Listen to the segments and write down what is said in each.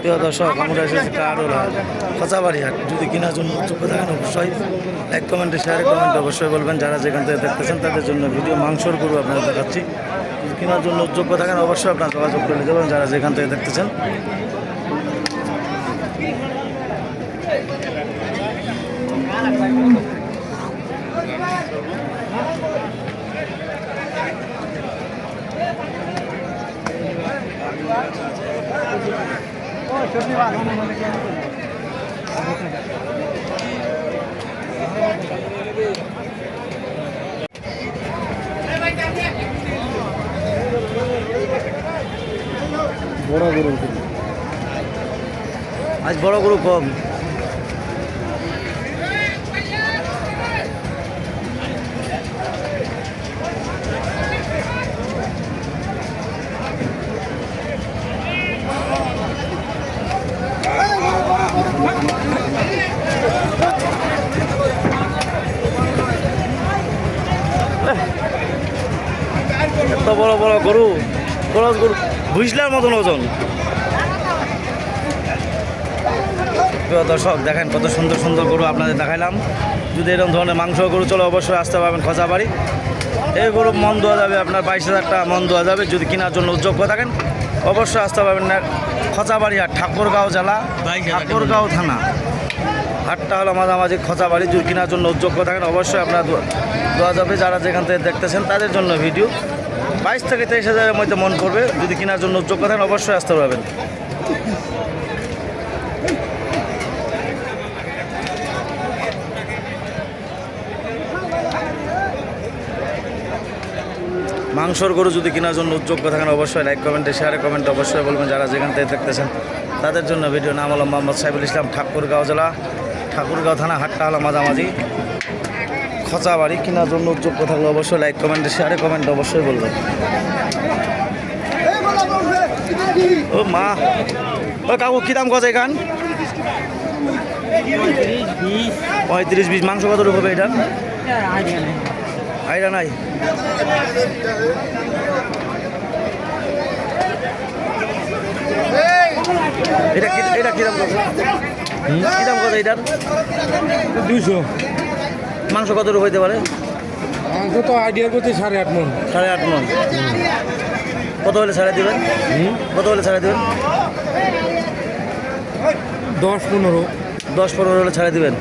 প্রিয় দর্শক, আমরা এসেছি কারোলা খোঁচাবাড়ি হাট যদি কেনার জন্য উৎসুক থাকেন, অবশ্যই এক কমেন্টে শেয়ারে কমেন্ট অবশ্যই বলবেন। যারা যেখান থেকে দেখতেছেন, তাদের জন্য ভিডিও মাংসর গরু আপনারা দেখাচ্ছি। কেনার জন্য যোগ্য থাকেন, অবশ্যই আপনারা যোগাযোগ করে নিতে পারেন যারা যেখান থেকে দেখতেছেন। বড় গরু আজ বড় গরু কম। বড় বড় গরু বড় গরু বুঝলার মতন ওজন। প্রিয় দর্শক দেখেন কত সুন্দর সুন্দর গরু আপনাদের দেখাইলাম। যদি এরকম ধরনের মাংস গরু চলে অবশ্যই আসতে পারবেন খোঁচা বাড়ি এই গরু মন দেওয়া যাবে আপনার বাইশ হাজার টাকা মন দেওয়া যাবে। যদি কেনার জন্য যোগ্য থাকেন অবশ্যই আসতে পারবেন না খোঁচাবাড়ি হাট ঠাকুরগাঁও জেলা ঠাকুরগাঁও থানা। হাটটা হলো মাঝামাঝি খোঁচাবাড়ি যদি কেনার জন্য যোগ্য থাকেন অবশ্যই আপনার দেওয়া যাবে। যারা যেখান থেকে দেখতেছেন তাদের জন্য ভিডিও বাইশ থেকে তেইশ হাজারের মধ্যে মন করবে। যদি কেনার জন্য যোগ্য থাকেন অবশ্যই আসতে পারবেন। মাংসর গরু যদি কেনার জন্য উদ্যোগ্য থাকেন, অবশ্যই লাইক কমেন্টে শেয়ারে কমেন্টে অবশ্যই বলবেন যারা যেখান থেকে দেখতেছেন। তাদের জন্য ভিডিও নাম হলো মোহাম্মদ সাইফুল ইসলাম, ঠাকুরগাঁও জেলা, ঠাকুরগাঁও থানা হাটটা হলো মাঝামাঝি খচাবাড়ি কেনার জন্য উদ্যোগ্য থাকলে অবশ্যই লাইক কমেন্টে শেয়ারে কমেন্ট অবশ্যই বলবেন ও মা। ও কাকু কী দাম কত এখান পঁয়ত্রিশ বিশ। মাংস কত হবে এটা? আইডা নাই। এটা কি এটা কি দাম কত? কি দাম কত এটার? দুইশো। মাংস কত রূপ হইতে পারে? মাংস তো আইডিয়া করতে সাড়ে আট মন। সাড়ে আট মন। কত হলে ছাড়া দিবেন? কত হলে ছাড়া দিবেন? দশ পনেরো। দশ পনেরো হলে ছাড়া দিবেন?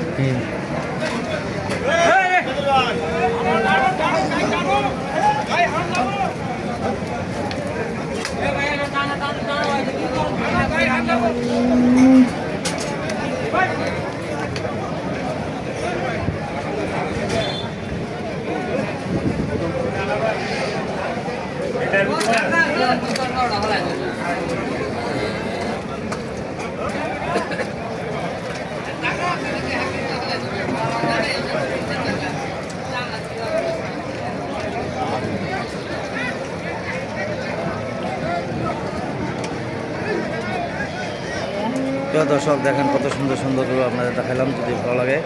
প্রিয় দর্শক, দেখেন কত সুন্দর সুন্দর গরু আপনাদের দেখালাম যদি ভালো লাগে।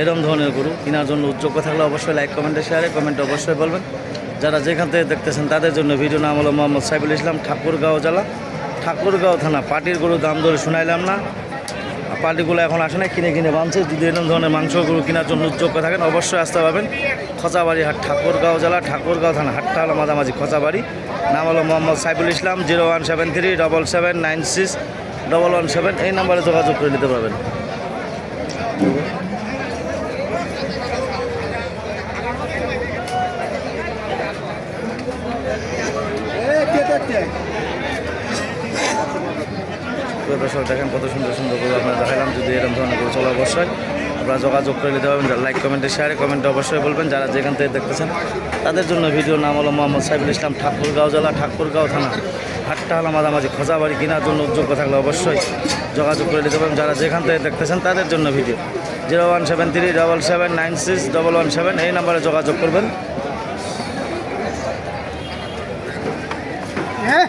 এরকম ধরনের গরু কেনার জন্য উদ্যোগ থাকলে অবশ্যই লাইক কমেন্টে শেয়ারে কমেন্টে অবশ্যই বলবেন। যারা যেখান থেকে দেখতেছেন তাদের জন্য ভিডিও নাম হলো মোহাম্মদ সাইফুল ইসলাম, ঠাকুরগাঁও জেলা। ঠাকুরগাঁও থানা পাটির গরু দাম ধরে শুনাইলাম না। আর পার্টিগুলো এখন আসে না কিনে কিনে বানছে। যদি এরকম ধরনের গরু কেনার জন্য উদ্যোগ থাকেন, অবশ্যই আসতে পারবেন। খচাবাড়ি হাট, ঠাকুরগাঁও জেলা, ঠাকুরগাঁও থানা, হাটটা হলো মাঝামাঝি খচাবাড়ি। নাম হলো Mohammad Saiful Islam, zero one seven three double seven nine six double one seven. এই নাম্বারে যোগাযোগ করে নিতে পারবেন। দেখেন কত সুন্দর সুন্দর করে আপনারা দেখালাম, যদি এরকম ধরনের করে চলে অবশ্যই আপনারা যোগাযোগ করে নিতে পারবেন। লাইক কমেন্টে শেয়ারে কমেন্টে অবশ্যই বলবেন। যারা যেখান থেকে দেখতেছেন, তাদের জন্য ভিডিও নাম হলো মোহাম্মদ সাইফুল ইসলাম, ঠাকুরগাঁও জেলা, ঠাকুরগাঁও থানা হাটটা হলো মাঝামাঝি, খোঁজাবাড়ি কেনার জন্য উদ্যোগ থাকলে অবশ্যই যোগাযোগ করে নিতে পারবেন। যারা যেখান থেকে দেখতেছেন, তাদের জন্য video zero one seven three double seven nine six double one seven এই নাম্বারে যোগাযোগ করবেন। প্রিয়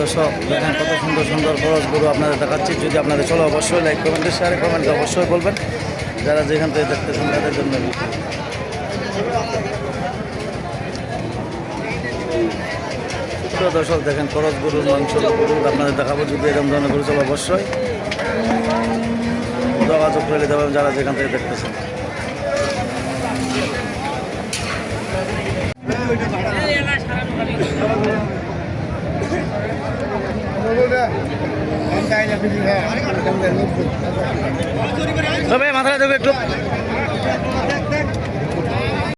দর্শক, দেখেন কত সুন্দর সুন্দর খরচ গরু আপনাদের দেখাচ্ছি। যদি আপনাদের চলো, অবশ্যই লাইক কমেন্টে শেয়ারে কমেন্টে অবশ্যই বলবেন। যারা যেখান থেকে দেখতেছেন তাদের জন্য দর্শক, দেখেন খরচ গরুর মাংস গরু আপনাদের দেখাবো যদি এরকম ধরনের গরু চলো, অবশ্যই। যোগাযোগ করে দেবেন যারা যেখান থেকে দেখতেছেন। তবে মাথায় দেবো একটু।